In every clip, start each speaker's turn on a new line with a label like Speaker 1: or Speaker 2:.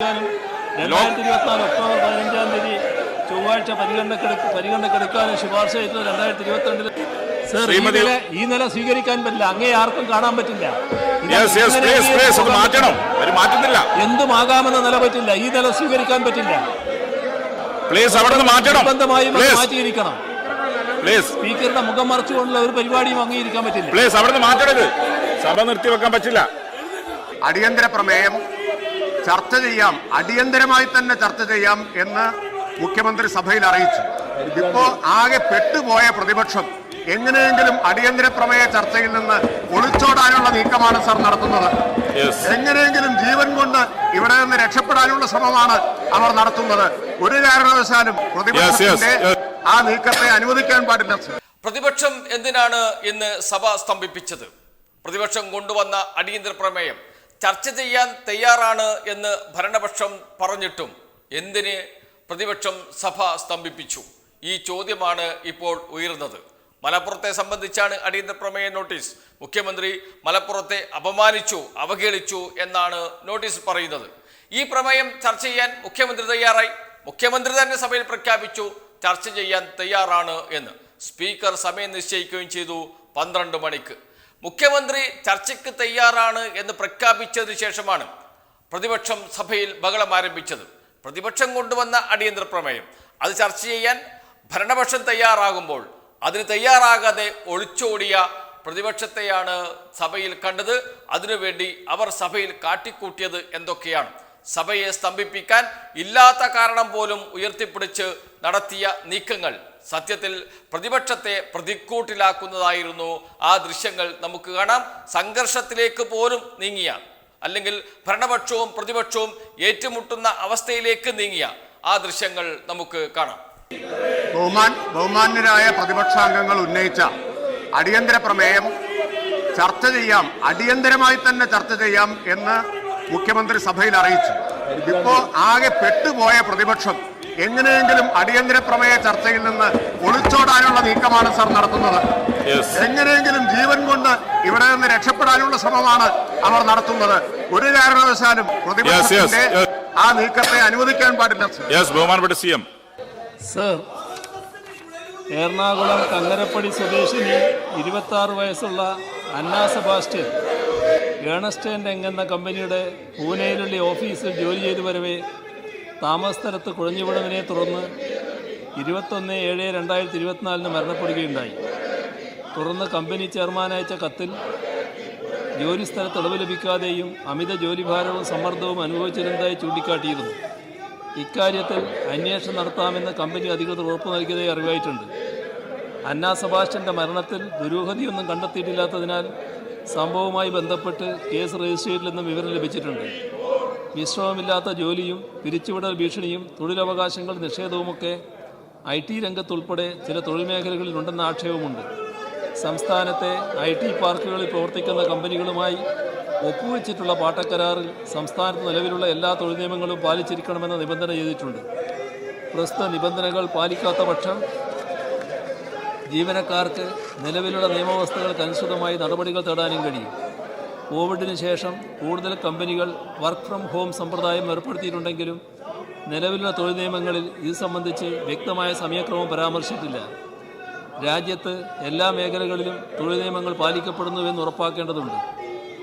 Speaker 1: രണ്ടായിരത്തി ഇരുപത്തിനാല് ഒക്ടോബർ പതിനഞ്ചാം തീയതി ചൊവ്വാഴ്ച പരിഗണനക്കെടുക്ക പരിഗണനക്കെടുക്കാനും ശുപാർശ ചെയ്തത് രണ്ടായിരത്തി ഇരുപത്തിരണ്ടിൽ സർ ഈ നില ഈ നില സ്വീകരിക്കാൻ പറ്റില്ല. അങ്ങേ ആർക്കും കാണാൻ പറ്റില്ല.
Speaker 2: യെസ് യെസ് പ്ലീസ് പ്ലീസ് അത് മാറ്റുന്നില്ല.
Speaker 1: എന്തുമാകാമെന്ന നില പറ്റില്ല. ഈ നില സ്വീകരിക്കാൻ പറ്റില്ല.
Speaker 2: പ്ലീസ് അവിടെ നിന്ന് മാറ്റണം.
Speaker 1: നിർബന്ധമായും മാറ്റിയിരിക്കണം.
Speaker 2: പ്ലീസ്
Speaker 1: സ്പീക്കറുടെ മുഖം മറച്ചുകൊണ്ടുള്ള ഒരു പരിപാടിയും അംഗീകരിക്കാൻ പറ്റില്ല.
Speaker 2: പ്ലീസ് അവിടെ നിന്ന് മാറ്റരുത്. സഭ നിർത്തിവെക്കാൻ പറ്റില്ല.
Speaker 3: അടിയന്തര പ്രമേയം. ചർച്ച ചെയ്യാം. അടിയന്തരമായി തന്നെ ചർച്ച ചെയ്യാം എന്ന് മുഖ്യമന്ത്രി സഭയിൽ അറിയിച്ചു. ഇപ്പോ ആകെ പെട്ടുപോയ പ്രതിപക്ഷം എങ്ങനെയെങ്കിലും അടിയന്തര പ്രമേയ ചർച്ചയിൽ നിന്ന് ഒളിച്ചോടാനുള്ള നീക്കമാണ് സർ നടത്തുന്നത്.
Speaker 2: യെസ്
Speaker 3: എങ്ങനെയെങ്കിലും ജീവൻ കൊണ്ട് ഇവിടെ നിന്ന് രക്ഷപ്പെടാനുള്ള ശ്രമമാണ് അവർ നടത്തുന്നത്. ഒരു കാരണവശാലും പ്രതിപക്ഷത്തിന്റെ ആ നീക്കത്തെ അനുവദിക്കാൻ പാടില്ല
Speaker 4: പ്രതിപക്ഷം എന്തിനാണ് ഇന്ന് സഭ സ്തംഭിപ്പിച്ചത്? പ്രതിപക്ഷം കൊണ്ടുവന്ന അടിയന്തര പ്രമേയം ചർച്ച ചെയ്യാൻ തയ്യാറാണ് എന്ന് ഭരണപക്ഷം പറഞ്ഞിട്ടും എന്തിന് പ്രതിപക്ഷം സഭ സ്തംഭിപ്പിച്ചു? ഈ ചോദ്യമാണ് ഇപ്പോൾ ഉയർന്നത് മലപ്പുറത്തെ സംബന്ധിച്ചാണ് അടിയന്തര പ്രമേയ നോട്ടീസ്. മുഖ്യമന്ത്രി മലപ്പുറത്തെ അപമാനിച്ചു അവഹേളിച്ചു എന്നാണ് നോട്ടീസ് പറയുന്നത്. ഈ പ്രമേയം ചർച്ച ചെയ്യാൻ മുഖ്യമന്ത്രി തയ്യാറായി. മുഖ്യമന്ത്രി തന്നെ സഭയിൽ പ്രഖ്യാപിച്ചു ചർച്ച ചെയ്യാൻ തയ്യാറാണ് എന്ന്. സ്പീക്കർ സമയം നിശ്ചയിക്കുകയും ചെയ്തു പന്ത്രണ്ട് മണിക്ക്. മുഖ്യമന്ത്രി ചർച്ചയ്ക്ക് തയ്യാറാണ് എന്ന് പ്രഖ്യാപിച്ചതിനു ശേഷമാണ് പ്രതിപക്ഷം സഭയിൽ ബഹളം ആരംഭിച്ചത്. പ്രതിപക്ഷം കൊണ്ടുവന്ന അടിയന്തര പ്രമേയം. അത് ചർച്ച ചെയ്യാൻ ഭരണപക്ഷം തയ്യാറാകുമ്പോൾ അതിന് തയ്യാറാകാതെ ഒളിച്ചോടിയ പ്രതിപക്ഷത്തെയാണ് സഭയിൽ കണ്ടത്. അതിനുവേണ്ടി അവർ സഭയിൽ കാട്ടിക്കൂട്ടിയത് എന്തൊക്കെയാണ്? സഭയെ സ്തംഭിപ്പിക്കാൻ ഇല്ലാത്ത കാരണം പോലും ഉയർത്തിപ്പിടിച്ച് നടത്തിയ നീക്കങ്ങൾ. സത്യത്തിൽ പ്രതിപക്ഷത്തെ പ്രതിക്കൂട്ടിലാക്കുന്നതായിരുന്നു ആ ദൃശ്യങ്ങൾ നമുക്ക് കാണാം. സംഘർഷത്തിലേക്ക് പോലും നീങ്ങിയ അല്ലെങ്കിൽ ഭരണപക്ഷവും പ്രതിപക്ഷവും ഏറ്റുമുട്ടുന്ന അവസ്ഥയിലേക്ക് നീങ്ങിയ ആ ദൃശ്യങ്ങൾ നമുക്ക് കാണാം.
Speaker 3: ബഹുമാൻ ബഹുമാന്യരായ പ്രതിപക്ഷാംഗങ്ങൾ ഉന്നയിച്ച അടിയന്തര പ്രമേയം ചർച്ച ചെയ്യാം. അടിയന്തരമായി തന്നെ ചർച്ച ചെയ്യാം എന്ന് മുഖ്യമന്ത്രി സഭയിൽ അറിയിച്ചു. ഇപ്പോ ആകെ പെട്ടുപോയ പ്രതിപക്ഷം എങ്ങനെയെങ്കിലും അടിയന്തര പ്രമേയ ചർച്ചയിൽ നിന്ന് ഒളിച്ചോടാനുള്ള നീക്കമാണ് സർ നടത്തുന്നത്.
Speaker 2: യെസ്
Speaker 3: എങ്ങനെയെങ്കിലും ജീവൻ കൊണ്ട് ഇവിടെ നിന്ന് രക്ഷപ്പെടാനുള്ള ശ്രമമാണ് അവർ നടത്തുന്നത്. ഒരു കാരണവശാലും പ്രതിപക്ഷത്തിന്റെ ആ നീക്കത്തെ അനുവദിക്കാൻ പാടില്ല സർ.
Speaker 1: എറണാകുളം കങ്ങരപ്പടി സ്വദേശിനി ഇരുപത്തി ആറ് വയസ്സുള്ള അന്ന സെബാസ്റ്റ്യൻ ഏണസ്റ്റേൻ എന്ന കമ്പനിയുടെ പൂനെയിലുള്ള ഓഫീസിൽ ജോലി ചെയ്തു വരവേ താമസ സ്ഥലത്ത് കുഴഞ്ഞുവിടവിനെ തുടർന്ന് ഇരുപത്തൊന്ന് ഏഴ് രണ്ടായിരത്തി ഇരുപത്തിനാലിന് മരണപ്പെടുകയുണ്ടായി. തുടർന്ന് കമ്പനി ചെയർമാൻ അയച്ച കത്തിൽ ജോലിസ്ഥലത്ത് ഇളവ് ലഭിക്കാതെയും അമിത ജോലിഭാരവും സമ്മർദ്ദവും അനുഭവിച്ചിരുന്നതായി ചൂണ്ടിക്കാട്ടിയിരുന്നു. ഇക്കാര്യത്തിൽ അന്വേഷണം നടത്താമെന്ന് കമ്പനി അധികൃതർ ഉറപ്പു നൽകിയതായി അറിവായിട്ടുണ്ട്. അന്ന സെബാസ്റ്റ്യന്റെ മരണത്തിൽ ദുരൂഹതയൊന്നും കണ്ടെത്തിയിട്ടില്ലാത്തതിനാൽ സംഭവവുമായി ബന്ധപ്പെട്ട് കേസ് രജിസ്റ്റർ ചെയ്തില്ലെന്നും വിവരം ലഭിച്ചിട്ടുണ്ട്. വിശ്രമമില്ലാത്ത ജോലിയും പിരിച്ചുവിടൽ ഭീഷണിയും തൊഴിലവകാശങ്ങൾ നിഷേധവുമൊക്കെ ഐ ടി രംഗത്തുൾപ്പെടെ ചില തൊഴിൽ മേഖലകളിലുണ്ടെന്ന ആക്ഷേപമുണ്ട്. സംസ്ഥാനത്തെ ഐ ടി പാർക്കുകളിൽ പ്രവർത്തിക്കുന്ന കമ്പനികളുമായി ഒപ്പുവെച്ചിട്ടുള്ള പാട്ടക്കരാറിൽ സംസ്ഥാനത്ത് നിലവിലുള്ള എല്ലാ തൊഴിൽ നിയമങ്ങളും പാലിച്ചിരിക്കണമെന്ന നിബന്ധന ചെയ്തിട്ടുണ്ട്. പ്രസ്തുത നിബന്ധനകൾ പാലിക്കാത്ത പക്ഷം ജീവനക്കാർക്ക് നിലവിലുള്ള നിയമവ്യവസ്ഥകൾക്ക് അനുസൃതമായി നടപടികൾ തേടാനും കഴിയും. കോവിഡിന് ശേഷം കൂടുതൽ കമ്പനികൾ വർക്ക് ഫ്രം ഹോം സമ്പ്രദായം ഏർപ്പെടുത്തിയിട്ടുണ്ടെങ്കിലും നിലവിലുള്ള തൊഴിൽ നിയമങ്ങളിൽ ഇത് സംബന്ധിച്ച് വ്യക്തമായ സമയക്രമം പരാമർശിച്ചിട്ടില്ല. രാജ്യത്ത് എല്ലാ മേഖലകളിലും തൊഴിൽ നിയമങ്ങൾ പാലിക്കപ്പെടുന്നുവെന്ന് ഉറപ്പാക്കേണ്ടതുണ്ട്.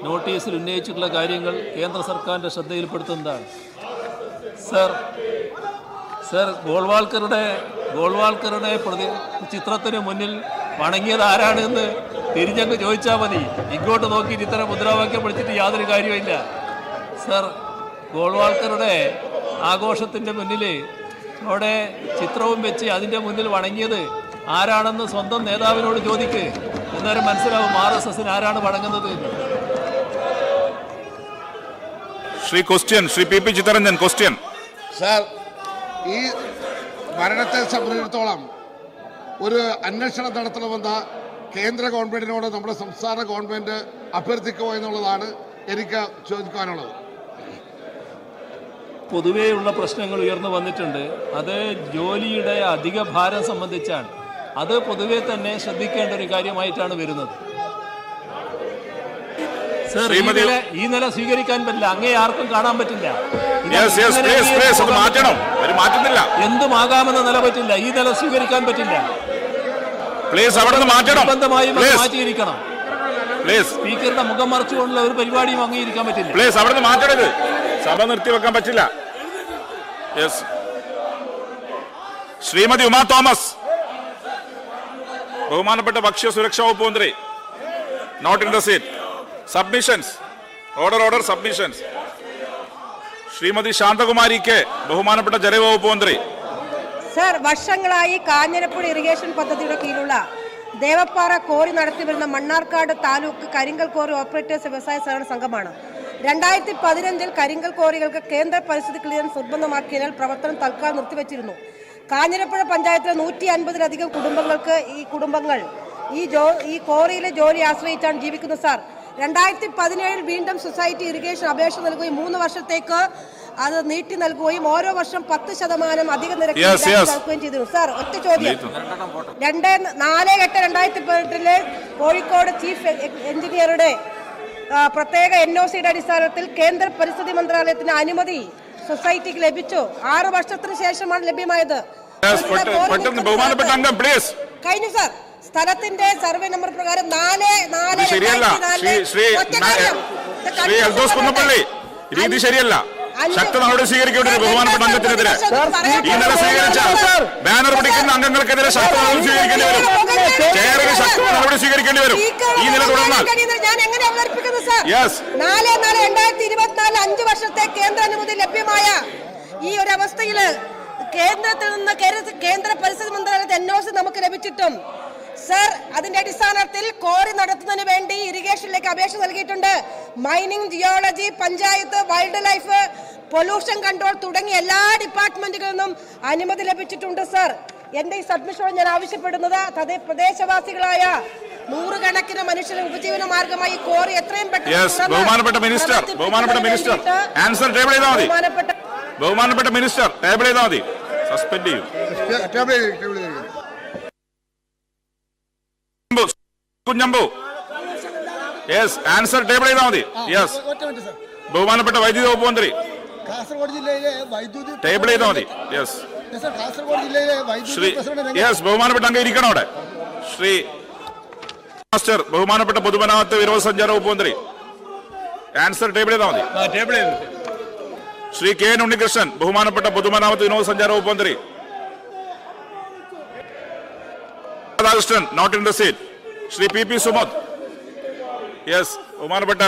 Speaker 1: നോട്ടീസിൽ ഉന്നയിച്ചിട്ടുള്ള കാര്യങ്ങൾ കേന്ദ്ര സർക്കാരിന്റെ ശ്രദ്ധയിൽപ്പെടുത്തുന്നതാണ്. സർ സർ ഗോൾവാൾക്കറുടെ ഗോൾവാൾക്കറുടെ പ്രതി ചിത്രത്തിന് മുന്നിൽ വണങ്ങിയത് ആരാണെന്ന് തിരിഞ്ഞങ്ങ് ചോദിച്ചാൽ മതി. ഇങ്ങോട്ട് നോക്കിയിട്ട് ഇത്തരം മുദ്രാവാക്യം വിളിച്ചിട്ട് യാതൊരു കാര്യമില്ല സർ ഗോൾവാൾക്കറുടെ ആഘോഷത്തിന്റെ മുന്നിൽ അവിടെ ചിത്രവും വെച്ച് അതിന്റെ മുന്നിൽ വണങ്ങിയത് ആരാണെന്ന് സ്വന്തം നേതാവിനോട് ചോദിക്ക്. അന്നേരം മനസ്സിലാവും ആർ എസ് എസിന് ആരാണ് വണങ്ങുന്നത്.
Speaker 2: Shri question Shri P P Chittaranjan question.
Speaker 5: Sir ഈ മരണത്തെ സംബന്ധിച്ചിടത്തോളം ഒരു അന്വേഷണം നടത്തണമെന്ന കേന്ദ്ര ഗവൺമെന്റിനോട് നമ്മുടെ സംസ്ഥാന ഗവൺമെന്റ് അഭ്യർത്ഥിക്കുമോ എന്നുള്ളതാണ് എനിക്ക് ചോദിക്കാനുള്ളത്.
Speaker 1: പൊതുവേയുള്ള പ്രശ്നങ്ങൾ ഉയർന്നു വന്നിട്ടുണ്ട്. അത് ജോലിയുടെ അധിക ഭാരം സംബന്ധിച്ചാണ്. അത് പൊതുവെ തന്നെ ശ്രദ്ധിക്കേണ്ട ഒരു കാര്യമായിട്ടാണ് വരുന്നത്. ഈ
Speaker 2: ശ്രീമതി
Speaker 1: നില ഈ നില സ്വീകരിക്കാൻ പറ്റില്ല. അങ്ങേ ആർക്കും കാണാൻ പറ്റില്ല. എന്തുമാകാമെന്ന നില പറ്റില്ല. ഈ നില സ്വീകരിക്കാൻ പറ്റില്ല.
Speaker 2: പ്ലീസ് അവിടെ നിന്ന് മാറ്റണം പ്ലീസ്
Speaker 1: മാറ്റിയിരിക്കണം.
Speaker 2: പ്ലീസ്
Speaker 1: സ്പീക്കറുടെ മുഖം മറച്ചുകൊണ്ടുള്ള ഒരു പരിപാടിയും അംഗീകരിക്കാൻ പറ്റില്ല.
Speaker 2: പ്ലീസ് അവിടെ നിന്ന് മാറ്റരുത് സഭ നിർത്തിവെക്കാൻ പറ്റില്ല. യെസ് ശ്രീമതി ഉമാ തോമസ്. ബഹുമാനപ്പെട്ട ഭക്ഷ്യ സുരക്ഷാ വകുപ്പ് മന്ത്രി. Not in the seat submissions order order submissions Shrimati ശാന്തകുമാരിക്ക് K. ബഹുമാനപ്പെട്ട ജലവകുപ്പ് മന്ത്രി.
Speaker 6: സർ വർഷങ്ങളായി കാഞ്ഞിരപ്പുഴ ഇറിഗേഷൻ പദ്ധതിയുടെ കീഴിലുള്ള ദേവപ്പാറ കോറി നടത്തിവരുന്ന മണ്ണാർക്കാട് താലൂക്ക് കരിങ്കൽ കോറി ഓപ്പറേറ്റേഴ്സ് വ്യവസായ സഹകരണ സംഘമാണ്. രണ്ടായിരത്തി പതിനഞ്ചിൽ കരിങ്കൽ കോറികൾക്ക് കേന്ദ്ര പരിസ്ഥിതി ക്ലിയറൻസ് നിർബന്ധമാക്കിയതിനാൽ പ്രവർത്തനം തൽക്കാലം നിർത്തിവച്ചിരുന്നു. കാഞ്ഞിരപ്പുഴ പഞ്ചായത്തിലെ നൂറ്റി അൻപതിലധികം കുടുംബങ്ങൾക്ക് ഈ കുടുംബങ്ങൾ ഈ ജോ ഈ കോറിയിലെ ജോലി ആശ്രയിച്ചാണ് ജീവിക്കുന്നത് സാർ. രണ്ടായിരത്തി പതിനേഴിൽ വീണ്ടും സൊസൈറ്റി ഇറിഗേഷൻ അപേക്ഷ നൽകുകയും മൂന്ന് വർഷത്തേക്ക് അത് നീട്ടി നൽകുകയും ഓരോ വർഷം പത്ത് ശതമാനം അധിക നിരക്ക്. നൽകുകയും ചെയ്തിരുന്നു. സാർ ഒറ്റ ചോദ്യം. രണ്ട് നാല് എട്ട് രണ്ടായിരത്തി പതിനെട്ടിലെ കോഴിക്കോട് ചീഫ് എഞ്ചിനീയറുടെ പ്രത്യേക എൻ ഒ സിയുടെ അടിസ്ഥാനത്തിൽ കേന്ദ്ര പരിസ്ഥിതി മന്ത്രാലയത്തിന് അനുമതി സൊസൈറ്റിക്ക് ലഭിച്ചു. ആറ് വർഷത്തിന് ശേഷമാണ് ലഭ്യമായത്. കഴിഞ്ഞു സാർ. സ്ഥലത്തിന്റെ സർവേ നമ്പർ പ്രകാരം നാല് നാല്
Speaker 2: ശരിയല്ല. ശ്രീ ശ്രീ. ശ്രീ അൽദോസ് കുന്നപ്പള്ളി. രീതി ശരിയല്ല. ശക്ത നടപടി സ്വീകരിക്കേണ്ടി വരും ബഹുമാനപ്പെട്ട അംഗത്തിനെതിരെ.
Speaker 6: ഇന്നലെ
Speaker 2: ഈ നില സ്വീകരിച്ച ബാനർ പിടിക്കുന്ന അംഗങ്ങൾക്കെതിരെ ശക്ത നടപടി സ്വീകരിക്കേണ്ടി വരും. ചെയറിന് ശക്ത നടപടി സ്വീകരിക്കേണ്ടി വരും. ഈ നില തുടർന്നാൽ.
Speaker 6: നാല് നാല് രണ്ടായിരത്തി ഇരുപത്തിനാല് അഞ്ച് വർഷത്തെ കേന്ദ്ര അനുമതി ലഭ്യമായ ഈ ഒരു അവസ്ഥയിൽ കേന്ദ്രത്തിൽ നിന്ന് കേന്ദ്ര പരിസ്ഥിതി മന്ത്രാലയത്തെ എൻഒസി നമുക്ക് ലഭിച്ചിട്ടും സർ അതിന്റെ അടിസ്ഥാനത്തിൽ കോറി നടത്തുന്നതിന് വേണ്ടി ഇറിഗേഷനിലേക്ക് അപേക്ഷ നൽകിയിട്ടുണ്ട്. Mining geology panchayat wildlife pollution control തുടങ്ങിയ എല്ലാ ഡിപ്പാർട്ട്മെന്റുകളിൽ നിന്നും അനുമതി ലഭിച്ചിട്ടുണ്ട് സർ. എന്റെ ഈ സബ്മിഷനോട് ഞാൻ ആവശ്യപ്പെടുന്നത് തദ്ദേശ പ്രദേശവാസികളായ നൂറുകണക്കിന് മനുഷ്യന് ഉപജീവന മാർഗമായി കോറി എത്രയും പെട്ടെന്ന്
Speaker 2: ബഹുമാനപ്പെട്ട മിനിസ്റ്റർ ബഹുമാനപ്പെട്ട മിനിസ്റ്റർ ആൻസർ ടേബിൾ ചെയ്താൽ മതി.
Speaker 6: ബഹുമാനപ്പെട്ട
Speaker 2: ബഹുമാനപ്പെട്ട മിനിസ്റ്റർ ടേബിൾ ചെയ്താൽ മതി. സസ്പെൻഡ് ചെയ്യും
Speaker 5: ടേബിൾ ചെയ്ത് ടേബിൾ ചെയ്ത്
Speaker 2: Kunhambu, Kunhambu. Yes answer table ചെയ്താൽ മതി. യെസ് ബഹുമാനപ്പെട്ട വൈദ്യുതി വകുപ്പ് മന്ത്രി.
Speaker 7: കാസർഗോഡ് ജില്ലയിലെ വൈദ്യുതി
Speaker 2: ടേബിൾ ചെയ്താൽ മതി. യെസ്
Speaker 7: കാസർഗോഡ് ജില്ലയിലെ
Speaker 2: ശ്രീ
Speaker 7: വൈദ്യുതി
Speaker 2: യെസ് ബഹുമാനപ്പെട്ട അംഗം ഇരിക്കണം അവിടെ. ശ്രീ മാസ്റ്റർ ബഹുമാനപ്പെട്ട പൊതുമരാമത്ത് വിനോദസഞ്ചാര വകുപ്പ് മന്ത്രി. ആൻസർ ടേബിൾ ചെയ്താൽ മതി.
Speaker 1: ടേബിൾ ചെയ്തു.
Speaker 2: ശ്രീ കെ എൻ ഉണ്ണികൃഷ്ണൻ ബഹുമാനപ്പെട്ട പൊതുമരാമത്ത് വിനോദസഞ്ചാര വകുപ്പ് മന്ത്രി. Radhakrishnan not in the seat Shri P P Sumath yes ബഹുമാനപ്പെട്ട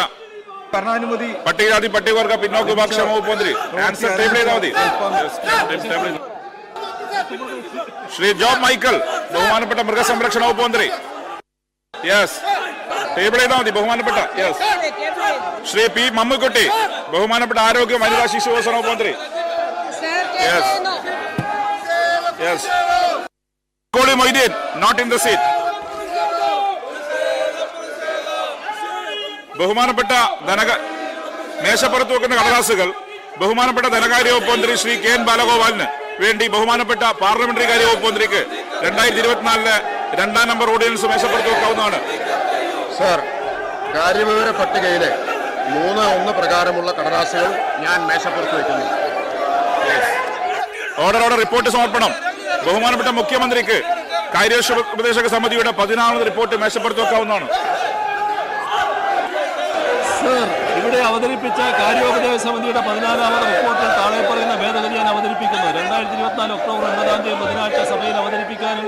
Speaker 8: ഭരണാനുമതി
Speaker 2: പട്ടികജാതി പട്ടികവർഗ പിന്നോക്ക വിഭാഗ വകുപ്പ് മന്ത്രി. ആൻസർ ടേബിൾ ചെയ്താൽ മതി. ശ്രീ ജോബ് മൈക്കൽ ബഹുമാനപ്പെട്ട മൃഗസംരക്ഷണ വകുപ്പ് മന്ത്രി. യെസ് ടേബിൾ ചെയ്താൽ മതി ബഹുമാനപ്പെട്ട. യെസ് ശ്രീ പി മമ്മുക്കുട്ടി ബഹുമാനപ്പെട്ട ആരോഗ്യ വനിതാ ശിശു വികസന വകുപ്പ് മന്ത്രി. Yes yes Koli Moideen not in the seat ബഹുമാനപ്പെട്ട ധനക മേശപ്പുറത്ത് വെക്കുന്ന കടലാസുകൾ ബഹുമാനപ്പെട്ട ധനകാര്യ വകുപ്പ് മന്ത്രി ശ്രീ കെ എൻ ബാലഗോപാലിന് വേണ്ടി ബഹുമാനപ്പെട്ട പാർലമെന്ററി കാര്യ വകുപ്പ് മന്ത്രിക്ക് രണ്ടായിരത്തി ഇരുപത്തിനാലിലെ രണ്ടാം നമ്പർ ഓർഡിനൻസ് മേശപ്പുറത്ത് വെക്കാവുന്നതാണ്.
Speaker 3: സർ കാര്യവിവര പട്ടികയിലെ മൂന്ന് ഒന്ന് പ്രകാരമുള്ള കടലാസുകൾ ഞാൻ മേശപ്പുറത്ത് വയ്ക്കുന്നു
Speaker 2: ഓർഡർ റിപ്പോർട്ട് സമർപ്പണം. ബഹുമാനപ്പെട്ട മുഖ്യമന്ത്രിക്ക് കാര്യോപദേശക സമിതിയുടെ പതിനാറാമത് റിപ്പോർട്ട് മേശപ്പുറത്ത് വെക്കാവുന്നതാണ്.
Speaker 1: ഇവിടെ അവതരിപ്പിച്ച കാര്യോപദേശ സമിതിയുടെ പതിനാലാമത് റിപ്പോർട്ടിൽ താഴെ പറയുന്ന ഭേദഗതി ഞാൻ അവതരിപ്പിക്കുന്നു. രണ്ടായിരത്തി ഇരുപത്തിനാല് ഒക്ടോബർ ഒൻപതാം തീയതി ബുധനാഴ്ച സഭയിൽ അവതരിപ്പിക്കാനും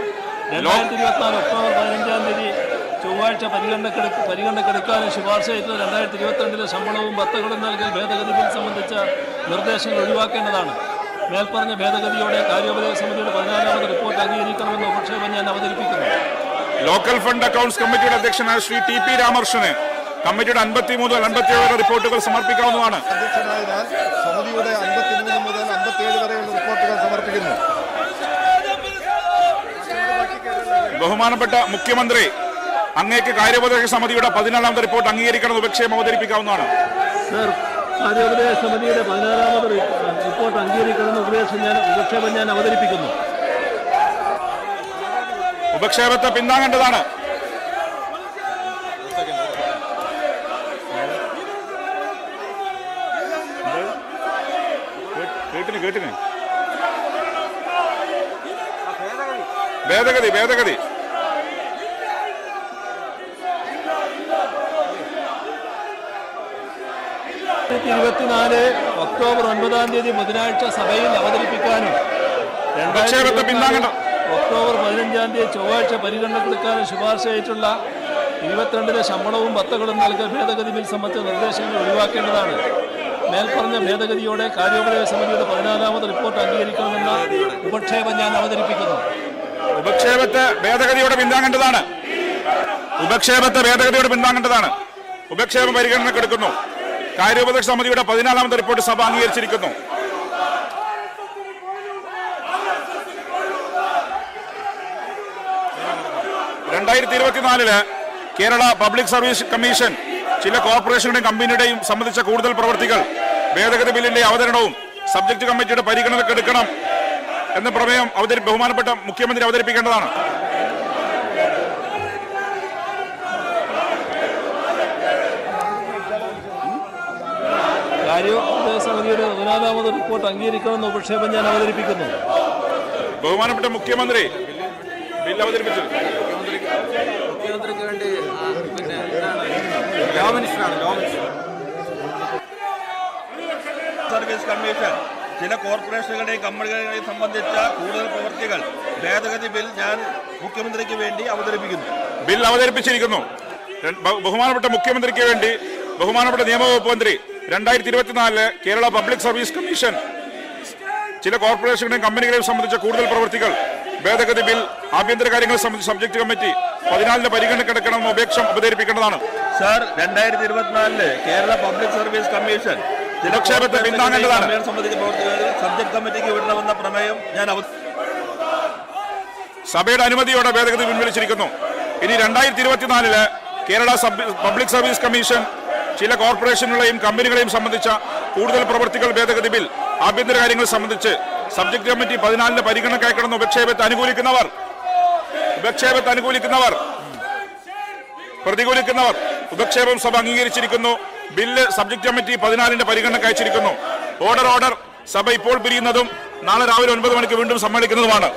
Speaker 1: രണ്ടായിരത്തി ഇരുപത്തിനാല് ഒക്ടോബർ പതിനഞ്ചാം തീയതി ചൊവ്വാഴ്ച പരിഗണനക്കെടു പരിഗണനക്കെടുക്കാനും ശുപാർശ ചെയ്തത് രണ്ടായിരത്തി ഇരുപത്തിരണ്ടിലെ ശമ്പളവും ഭത്തകളും നൽകൽ ഭേദഗതി ബിൽ സംബന്ധിച്ച നിർദ്ദേശങ്ങൾ ഒഴിവാക്കേണ്ടതാണ്. മേൽപ്പറഞ്ഞ ഭേദഗതിയോടെ കാര്യോപദേശ സമിതിയുടെ പതിനാലാമത് റിപ്പോർട്ട് അംഗീകരിക്കണമെന്ന ഉപക്ഷേപം ഞാൻ അവതരിപ്പിക്കുന്നു.
Speaker 2: ലോക്കൽ ഫണ്ട് അക്കൗണ്ട്സ് കമ്മിറ്റിയുടെ അധ്യക്ഷനായ ശ്രീ ടി പി രാമകൃഷ്ണന് കമ്മിറ്റിയുടെ അൻപത്തി മൂന്ന് അൻപത്തിയേഴ് റിപ്പോർട്ടുകൾ സമർപ്പിക്കാവുന്നതാണ്.
Speaker 8: വരെ സമിതിയുടെ അൻപത്തിമൂന്ന് മുതൽ അൻപത്തിയേഴ് വരെയുള്ള റിപ്പോർട്ടുകൾ സമർപ്പിക്കുന്നു.
Speaker 2: ബഹുമാനപ്പെട്ട മുഖ്യമന്ത്രി അങ്ങേക്ക് കാര്യോപദേശ സമിതിയുടെ പതിനാലാമത്തെ റിപ്പോർട്ട് അംഗീകരിക്കണമെന്ന് ഉപക്ഷയം അവതരിപ്പിക്കാവുന്നതാണ്.
Speaker 1: സർ കാര്യോപദേശ സമിതിയുടെ പതിനാലാമത് റിപ്പോർട്ട് അംഗീകരിക്കണമെന്ന് ഉപദേശം ഞാൻ ഉപക്ഷേപം ഞാൻ അവതരിപ്പിക്കുന്നു.
Speaker 2: ഉപക്ഷേപത്തെ പിന്താങ്ങേണ്ടതാണ്. ഭേദഗതി ഭേദഗതി.
Speaker 1: ഇരുപത്തിനാല് ഒക്ടോബർ ഒൻപതാം തീയതി ബുധനാഴ്ച സഭയിൽ അവതരിപ്പിക്കാനും. ഒക്ടോബർ പതിനഞ്ചാം തീയതി ചൊവ്വാഴ്ച പരിഗണനക്കെടുക്കാനും ശുപാർശ ചെയ്തിട്ടുള്ള ഇരുപത്തിരണ്ടിലെ ശമ്പളവും ഭത്തകളും നൽകിയ ഭേദഗതി ബിൽ സംബന്ധിച്ച നിർദ്ദേശങ്ങൾ ഒഴിവാക്കേണ്ടതാണ്. മേൽപ്പറഞ്ഞ ഭേദഗതിയോടെ കാര്യോപദേശ സമിതിയുടെ പതിനാലാമത് റിപ്പോർട്ട് അംഗീകരിക്കണമെന്ന ഉപക്ഷേപം ഞാൻ അവതരിപ്പിക്കുന്നു.
Speaker 2: ഉപക്ഷേപത്തെ ഭേദഗതിയോടെ പിന്താങ്ങേണ്ടതാണ് ഉപക്ഷേപത്തെ ഭേദഗതിയോടെ പിന്താങ്ങേണ്ടതാണ് ഉപക്ഷേപം പരിഗണനക്കെടുക്കുന്നു കാര്യോപദേശ സമിതിയുടെ പതിനാലാമത്തെ റിപ്പോർട്ട് സഭ അംഗീകരിച്ചിരിക്കുന്നു. രണ്ടായിരത്തി ഇരുപത്തിനാലിൽ കേരള പബ്ലിക് സർവീസ് കമ്മീഷൻ ചില കോർപ്പറേഷനുടെയും കമ്പനിയുടെയും സംബന്ധിച്ച കൂടുതൽ പ്രവർത്തികൾ ഭേദഗതി ബില്ലിന്റെ അവതരണവും സബ്ജക്ട് കമ്മിറ്റിയുടെ പരിഗണനക്കെടുക്കണം എന്ന പ്രമേയം അവതരി ബഹുമാനപ്പെട്ട മുഖ്യമന്ത്രി അവതരിപ്പിക്കേണ്ടതാണ്.
Speaker 1: കാര്യോപദേശ സമിതിയുടെ പതിനാലാമത് റിപ്പോർട്ട് അംഗീകരിക്കണമെന്ന് ഉപക്ഷേപം ഞാൻ അവതരിപ്പിക്കുന്നു.
Speaker 2: ബഹുമാനപ്പെട്ട മുഖ്യമന്ത്രി ബിൽ അവതരിപ്പിച്ചു.
Speaker 9: മുഖ്യമന്ത്രിക്ക് വേണ്ടി ലോ മിനിസ്റ്ററാണ് ലോ മിനിസ്റ്റർ
Speaker 10: സർവീസ് കമ്മീഷൻ ചില കോർപ്പറേഷനുകളുടെയും കമ്പനികളെയും സംബന്ധിച്ച കൂടുതൽ പ്രവൃത്തികൾ ഭേദഗതി ബിൽ ഞാൻ മുഖ്യമന്ത്രിക്ക് വേണ്ടി അവതരിപ്പിക്കുന്നു.
Speaker 2: ബിൽ അവതരിപ്പിച്ചിരിക്കുന്നു. ബഹുമാനപ്പെട്ട മുഖ്യമന്ത്രിക്ക് വേണ്ടി ബഹുമാനപ്പെട്ട നിയമവകുപ്പ് മന്ത്രി രണ്ടായിരത്തി ഇരുപത്തിനാലിൽ കേരള പബ്ലിക് സർവീസ് കമ്മീഷൻ. ചില കോർപ്പറേഷനുകളെയും കമ്പനികളെയും സംബന്ധിച്ച കൂടുതൽ പ്രവൃത്തികൾ ഭേദഗതി ബിൽ ആഭ്യന്തര കാര്യങ്ങൾ സംബന്ധിച്ച് സബ്ജക്ട് കമ്മിറ്റി പതിനാലിന് പരിഗണനക്കെടുക്കണമെന്ന് അപേക്ഷ അവതരിപ്പിക്കേണ്ടതാണ്.
Speaker 10: സാർ രണ്ടായിരത്തി ഇരുപത്തിനാലിൽ കേരള പബ്ലിക് സർവീസ് കമ്മീഷൻ ചില
Speaker 2: ഉപക്ഷേപത്തെ പിന്താങ്ങേണ്ടതാണ്.
Speaker 10: സബ്ജക്ട് കമ്മിറ്റിക്ക് വിടണമെന്ന പ്രമേയം ഞാൻ
Speaker 2: സഭയുടെ അനുമതിയോടെ ഭേദഗതി പിൻവലിച്ചിരിക്കുന്നു. ഇനി രണ്ടായിരത്തി ഇരുപത്തിനാലിൽ കേരള പബ്ലിക് സർവീസ് കമ്മീഷൻ ചില കോർപ്പറേഷനുകളെയും കമ്പനികളെയും സംബന്ധിച്ച കൂടുതൽ പ്രവൃത്തികൾ ഭേദഗതി ബിൽ ആഭ്യന്തര കാര്യങ്ങൾ സംബന്ധിച്ച് സബ്ജക്ട് കമ്മിറ്റി പതിനാലിന് പരിഗണന കയക്കണമെന്ന് ഉപക്ഷേപത്തെ അനുകൂലിക്കുന്നവർ. ഉപക്ഷേപത്തെ അനുകൂലിക്കുന്നവർ. പ്രതികൂലിക്കുന്നവർ. ഉപക്ഷേപം സഭ അംഗീകരിച്ചിരിക്കുന്നു. ബില്ല് സബ്ജക്ട് കമ്മിറ്റി പതിനാലിന്റെ പരിഗണനയ്ക്ക് അയച്ചിരിക്കുന്നു. ഓർഡർ ഓർഡർ സഭ ഇപ്പോൾ പിരിയുന്നതും നാളെ രാവിലെ ഒൻപത് മണിക്ക് വീണ്ടും സമ്മേളിക്കുന്നതുമാണ്.